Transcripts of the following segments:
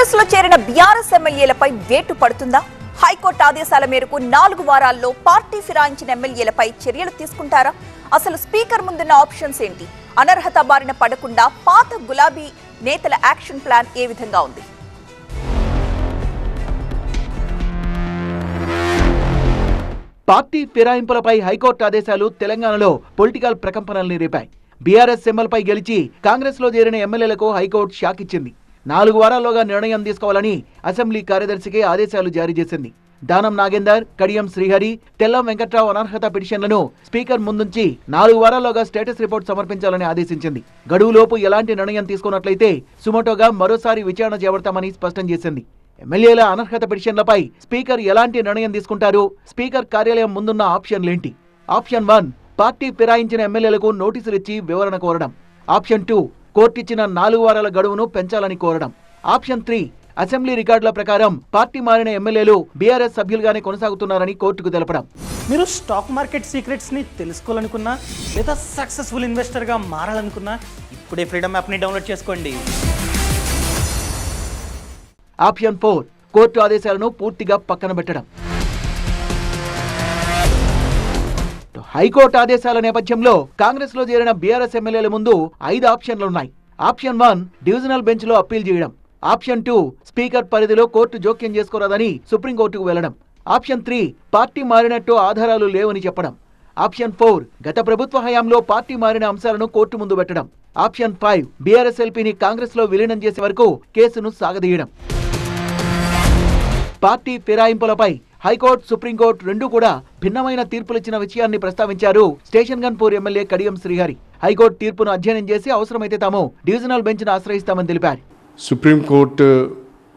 కాంగ్రెస్లో చేరిన బీఆర్ఎస్ ఎమ్మెల్యేలపై వేటు పడుతుందా? హైకోర్టు ఆదేశాల మేరకు నాలుగు వారాల్లో పార్టీ ఫిరాయించిన ఎమ్మెల్యేలపై చర్యలు తీసుకుంటారా? అసలు స్పీకర్ ముందున్న ఆప్షన్స్ ఏంటి? అనర్హత బారిన పడకుండా పాత గులాబీ నేతల యాక్షన్ ప్లాన్ ఏ విధంగా ఉంది? పార్టీ ఫిరాయింపులపై హైకోర్టు ఆదేశాలు తెలంగాణలో పొలిటికల్ ప్రకంపనల్ని రేపాయి. బీఆర్ఎస్ ఎమ్మెల్పై గెలిచి కాంగ్రెస్లో చేరిన ఎమ్మెల్యేలకు హైకోర్టు షాక్ ఇచ్చింది నాలుగు వారాల్లోగా నిర్ణయం తీసుకోవాలని అసెంబ్లీ కార్యదర్శికి ఆదేశాలు జారీ చేసింది. దానం నాగేందర్ కడియం శ్రీహరి తెల్లం వెంకట్రావు అనర్హత పిటిషన్లను స్పీకర్ ముందుంచి నాలుగు వారాల్లోగా స్టేటస్ రిపోర్ట్ సమర్పించాలని ఆదేశించింది. గడువులోపు ఎలాంటి నిర్ణయం తీసుకున్నట్లయితే సుమోటోగా మరోసారి విచారణ చేపడతామని స్పష్టం చేసింది. ఎమ్మెల్యేల అనర్హత పిటిషన్లపై స్పీకర్ ఎలాంటి నిర్ణయం తీసుకుంటారు? స్పీకర్ కార్యాలయం ముందున్న ఆప్షన్లేంటి ఆప్షన్ వన్ పార్టీ ఫిరాయించిన ఎమ్మెల్యేలకు నోటీసులు ఇచ్చి వివరణ కోరడం. ఆప్షన్ టూ కోర్టిచ్చిన నాలుగు వారాల గడువును పెంచాలని కోరడం. ఆప్షన్ త్రీ అసెంబ్లీ రికార్డుల ప్రకారం పార్టీ మారిన ఎమ్మెల్యేలు బీఆర్ఎస్ సభ్యులుగానే కొనసాగుతున్నారని కోర్టుకు తెలపడం. మీరు స్టాక్ మార్కెట్ సీక్రెట్స్ని తెలుసుకోవాలనుకున్నా లేదా సక్సెస్ఫుల్ ఇన్వెస్టర్గా మారాలనుకున్నా ఇప్పుడే ఫ్రీడమ్ యాప్ని డౌన్లోడ్ చేసుకోండి. ఆప్షన్ ఫోర్ కోర్టు ఆదేశాలను పూర్తిగా పక్కన పెట్టడం. హైకోర్టు ఆదేశాల నేపథ్యంలో కాంగ్రెస్లో చేరిన బీఆర్ఎస్ ఎమ్మెల్యేల ముందు ఐదు ఆప్షన్లున్నాయి. ఆప్షన్ వన్ డివిజనల్ బెంచ్లో అప్పీల్ చేయడం. ఆప్షన్ టూ స్పీకర్ పరిధిలో కోర్టు జోక్యం చేసుకోరాదని సుప్రీంకోర్టుకు వెళ్ళడం. ఆప్షన్ త్రీ పార్టీ మారినట్టు ఆధారాలు లేవని చెప్పడం. ఆప్షన్ ఫోర్ గత ప్రభుత్వ హయాంలో పార్టీ మారిన అంశాలను కోర్టు ముందు పెట్టడం. ఆప్షన్ ఫైవ్ బీఆర్ఎస్ ఎల్పీని కాంగ్రెస్లో విలీనం చేసే వరకు కేసును సాగదీయడం. పార్టీ ఫిరాయింపులపై హైకోర్టు సుప్రీంకోర్టు రెండూ కూడా భిన్నమైన తీర్పులిచ్చిన విషయాన్ని ప్రస్తావించారు station Ghanpur MLA Kadiyam Srihari. High court తీర్పును అధ్యయనం చేసి అవసరమైతే తాము డివిజనల్ బెంచ్ను ఆశ్రయిస్తామని తెలిపారు. Supreme court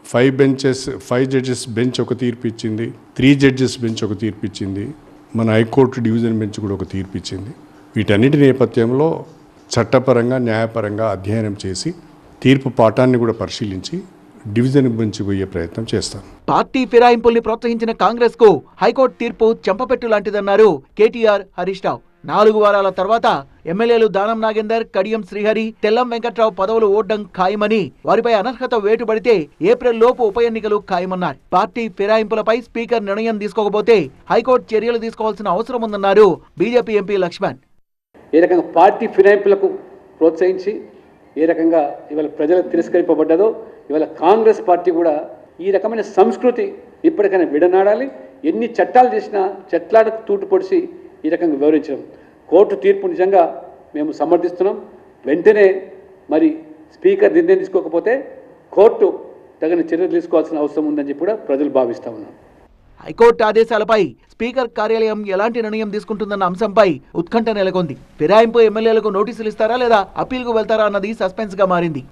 five benches five judges bench ఒక తీర్పు ఇచ్చింది త్రీ జడ్జెస్ బెంచ్ ఒక తీర్పు ఇచ్చింది మన హైకోర్టు డివిజన్ బెంచ్ కూడా ఒక తీర్పు ఇచ్చింది వీటన్నిటి నేపథ్యంలో చట్టపరంగా న్యాయపరంగా అధ్యయనం చేసి తీర్పు పాఠాన్ని కూడా పరిశీలించి డివిజన్ బెంచ్ పోయే ప్రయత్నం చేస్తాను పార్టీ ఫిరాయింపుల్ని ప్రోత్సహించిన కాంగ్రెస్కు హైకోర్టు తీర్పు చెంపపెట్టు లాంటిదన్నారు కేటీఆర్ హరీష్ రావు. నాలుగు వారాల తర్వాత ఎమ్మెల్యేలు దానం నాగేందర్ కడియం శ్రీహరి తెల్లం వెంకట్రావు పదవులు ఓడ్డం ఖాయమని వారిపై అనర్హత వేటు పడితే ఏప్రిల్ లోపు ఉప ఎన్నికలు ఖాయమన్నారు. పార్టీ ఫిరాయింపులపై స్పీకర్ నిర్ణయం తీసుకోకపోతే హైకోర్టు చర్యలు తీసుకోవాల్సిన అవసరం ఉందన్నారు బీజేపీ ఎంపీ లక్ష్మణ్. ఏ రకంగా పార్టీ ఫిరాయింపులకు ప్రోత్సహించి ఏ రకంగా ఇవాళ ప్రజలు తిరస్కరింపబడ్డదో ఇవాళ కాంగ్రెస్ పార్టీ కూడా ఈ రకమైన సంస్కృతి ఇప్పటికైనా విడనాడాలి. ఎన్ని చట్టాలు చేసినా చట్లాలకు తూటు పొడిచి ఈ రకంగా వివరించడం. కోర్టు తీర్పు నిజంగా మేము సమర్థిస్తున్నాం. వెంటనే మరి స్పీకర్ నిర్ణయం తీసుకోకపోతే కోర్టు తగిన చర్యలు తీసుకోవాల్సిన అవసరం ఉందని చెప్పి కూడా ప్రజలు భావిస్తూ ఉన్నారు. హైకోర్టు ఆదేశాలపై స్పీకర్ కార్యాలయం ఎలాంటి నిర్ణయం తీసుకుంటుందన్న అంశంపై ఉత్కంఠ నెలకొంది. ఫిరాయింపు ఎమ్మెల్యేలకు నోటీసులు ఇస్తారా లేదా అప్పీల్కు వెళ్తారా అన్నది సస్పెన్స్గా మారింది.